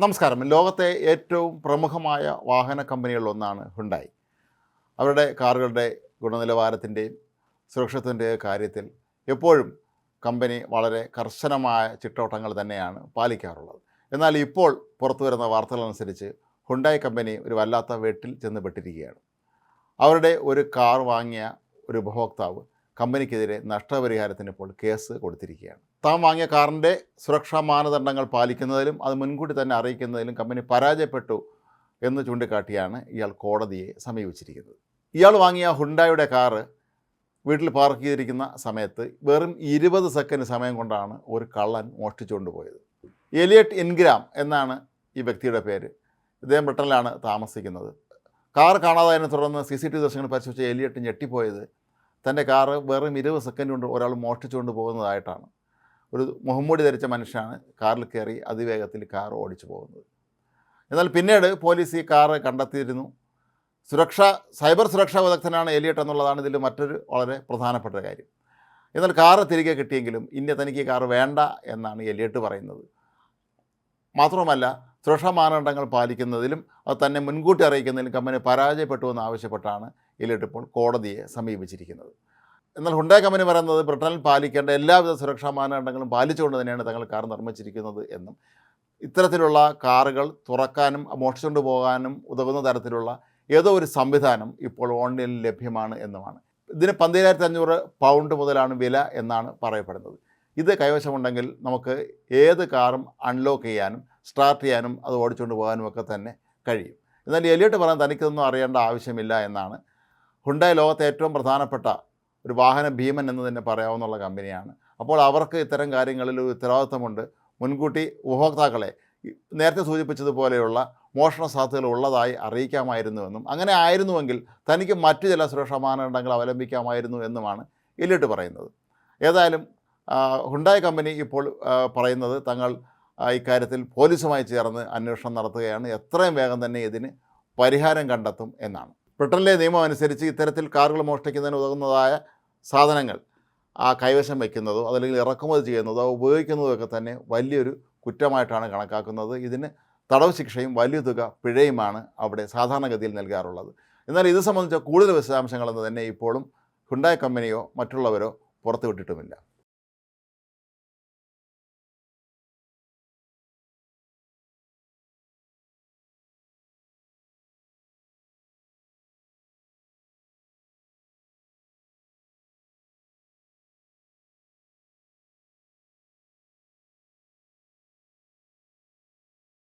നമസ്കാരം. ലോകത്തെ ഏറ്റവും പ്രമുഖമായ വാഹന കമ്പനികളിലൊന്നാണ് ഹുണ്ടായി. അവരുടെ കാറുകളുടെ ഗുണനിലവാരത്തിന്റെയും സുരക്ഷത്തിന്റെയും കാര്യത്തിൽ എപ്പോഴും കമ്പനി വളരെ കർശനമായ ചിട്ടവട്ടങ്ങൾ തന്നെയാണ് പാലിക്കാറുള്ളത്. എന്നാൽ ഇപ്പോൾ പുറത്തു വരുന്ന വാർത്തകളനുസരിച്ച് ഹുണ്ടായി കമ്പനി ഒരു വല്ലാത്ത വെട്ടിൽ ചെന്ന് പെട്ടിരിക്കുകയാണ് അവരുടെ ഒരു കാർ വാങ്ങിയ ഒരു ഉപഭോക്താവ് കമ്പനിക്കെതിരെ നഷ്ടപരിഹാരത്തിന് ഇപ്പോൾ കേസ് കൊടുത്തിരിക്കുകയാണ്. താൻ വാങ്ങിയ കാറിന്റെ സുരക്ഷാ മാനദണ്ഡങ്ങൾ പാലിക്കുന്നതിലും അത് മുൻകൂട്ടി തന്നെ അറിയിക്കുന്നതിലും കമ്പനി പരാജയപ്പെട്ടു എന്ന് ചൂണ്ടിക്കാട്ടിയാണ് ഇയാൾ കോടതിയെ സമീപിച്ചിരിക്കുന്നത്. ഇയാൾ വാങ്ങിയ ഹുണ്ടായുടെ കാറ് വീട്ടിൽ പാർക്ക് ചെയ്തിരിക്കുന്ന സമയത്ത് വെറും ഇരുപത് സെക്കൻഡ് സമയം കൊണ്ടാണ് ഒരു കള്ളൻ മോഷ്ടിച്ചുകൊണ്ട് പോയത്. എലിയറ്റ് ഇൻഗ്രാം എന്നാണ് ഈ വ്യക്തിയുടെ പേര്. ഇദ്ദേഹം ബ്രിട്ടനിലാണ് താമസിക്കുന്നത്. കാർ കാണാതായതിനെ തുടർന്ന് സി സി ടി വി ദൃശ്യങ്ങൾ പരിശോധിച്ച എലിയറ്റ് ഞെട്ടിപ്പോയത് തന്റെ കാറ് വെറും ഇരുപത് സെക്കൻഡ് കൊണ്ട് ഒരാൾ മോഷ്ടിച്ചുകൊണ്ട് പോകുന്നതായിട്ടാണ്. ഒരു മുഹമ്മൂടി ധരിച്ച മനുഷ്യനാണ് കാറിൽ കയറി അതിവേഗത്തിൽ കാർ ഓടിച്ചു പോകുന്നത്. എന്നാൽ പിന്നീട് പോലീസ് ഈ കാറ് കണ്ടെത്തിയിരുന്നു. സുരക്ഷ സൈബർ സുരക്ഷാ വിദഗ്ധനാണ് എലിയട്ട് എന്നുള്ളതാണ് ഇതിൽ മറ്റൊരു വളരെ പ്രധാനപ്പെട്ട കാര്യം. എന്നാൽ കാറ് തിരികെ കിട്ടിയെങ്കിലും ഇന്ത്യ തനിക്ക് കാറ് വേണ്ട എന്നാണ് എലിയട്ട് പറയുന്നത്. മാത്രമല്ല സുരക്ഷാ മാനദണ്ഡങ്ങൾ പാലിക്കുന്നതിലും അത് തന്നെ മുൻകൂട്ടി അറിയിക്കുന്നതിലും കമ്പനി പരാജയപ്പെട്ടു എന്ന് ആവശ്യപ്പെട്ടാണ് എലിയട്ട് ഇപ്പോൾ കോടതിയെ സമീപിച്ചിരിക്കുന്നത്. എന്നാൽ ഹുണ്ടായ കമ്പനി പറയുന്നത് ബ്രിട്ടനിൽ പാലിക്കേണ്ട എല്ലാവിധ സുരക്ഷാ മാനദണ്ഡങ്ങളും പാലിച്ചുകൊണ്ട് തന്നെയാണ് തങ്ങൾ കാർ നിർമ്മിച്ചിരിക്കുന്നത് എന്നും ഇത്തരത്തിലുള്ള കാറുകൾ തുറക്കാനും മോഷിച്ചുകൊണ്ട് പോകാനും ഉതകുന്ന തരത്തിലുള്ള ഏതോ ഒരു സംവിധാനം ഇപ്പോൾ ഓൺലൈനിൽ ലഭ്യമാണ് എന്നുമാണ്. ഇതിന് പന്തിരായിരത്തി അഞ്ഞൂറ് പൗണ്ട് മുതലാണ് വില എന്നാണ് പറയപ്പെടുന്നത്. ഇത് കൈവശമുണ്ടെങ്കിൽ നമുക്ക് ഏത് കാറും അൺലോക്ക് ചെയ്യാനും സ്റ്റാർട്ട് ചെയ്യാനും അത് ഓടിച്ചുകൊണ്ട് പോകാനും ഒക്കെ തന്നെ കഴിയും. എന്നാൽ എലിയോട്ട് പറയാൻ തനിക്കിതൊന്നും അറിയേണ്ട ആവശ്യമില്ല എന്നാണ് ഹുണ്ടായ ലോകത്തെ ഏറ്റവും പ്രധാനപ്പെട്ട ഒരു വാഹന ഭീമൻ എന്ന് തന്നെ പറയാവുന്ന കമ്പനിയാണ്. അപ്പോൾ അവർക്ക് ഇത്തരം കാര്യങ്ങളിൽ ഒരു ഉത്തരവാദിത്തമുണ്ട് മുൻകൂട്ടി ഉപഭോക്താക്കളെ നേരത്തെ സൂചിപ്പിച്ചതുപോലെയുള്ള മോഷണ സാധ്യതകൾ ഉള്ളതായി അറിയിക്കാമായിരുന്നുവെന്നും അങ്ങനെ ആയിരുന്നുവെങ്കിൽ തനിക്ക് മറ്റു ചില സുരക്ഷാ മാനദണ്ഡങ്ങൾ അവലംബിക്കാമായിരുന്നു എന്നുമാണ് എല്ലിട്ട് പറയുന്നത്. ഏതായാലും ഹുണ്ടായ കമ്പനി ഇപ്പോൾ പറയുന്നത് തങ്ങൾ ഇക്കാര്യത്തിൽ പോലീസുമായി ചേർന്ന് അന്വേഷണം നടത്തുകയാണ്. എത്രയും വേഗം തന്നെ ഇതിന് പരിഹാരം കണ്ടെത്തും എന്നാണ്. ബ്രിട്ടനിലെ നിയമം അനുസരിച്ച് ഇത്തരത്തിൽ കാറുകൾ മോഷ്ടിക്കുന്നതിന് ഉതകുന്നതായ സാധനങ്ങൾ ആ കൈവശം വയ്ക്കുന്നതോ അതല്ലെങ്കിൽ ഇറക്കുമതി ചെയ്യുന്നതോ ഉപയോഗിക്കുന്നതോ ഒക്കെ തന്നെ വലിയൊരു കുറ്റമായിട്ടാണ് കണക്കാക്കുന്നത്. ഇതിന് തടവ് ശിക്ഷയും വലിയ തുക പിഴയുമാണ് അവിടെ സാധാരണഗതിയിൽ നൽകാറുള്ളത്. എന്നാൽ ഇത് സംബന്ധിച്ച കൂടുതൽ വിശദാംശങ്ങളൊന്നും തന്നെ ഇപ്പോഴും ഹുണ്ടായ കമ്പനിയോ മറ്റുള്ളവരോ പുറത്തുവിട്ടിട്ടുമില്ല.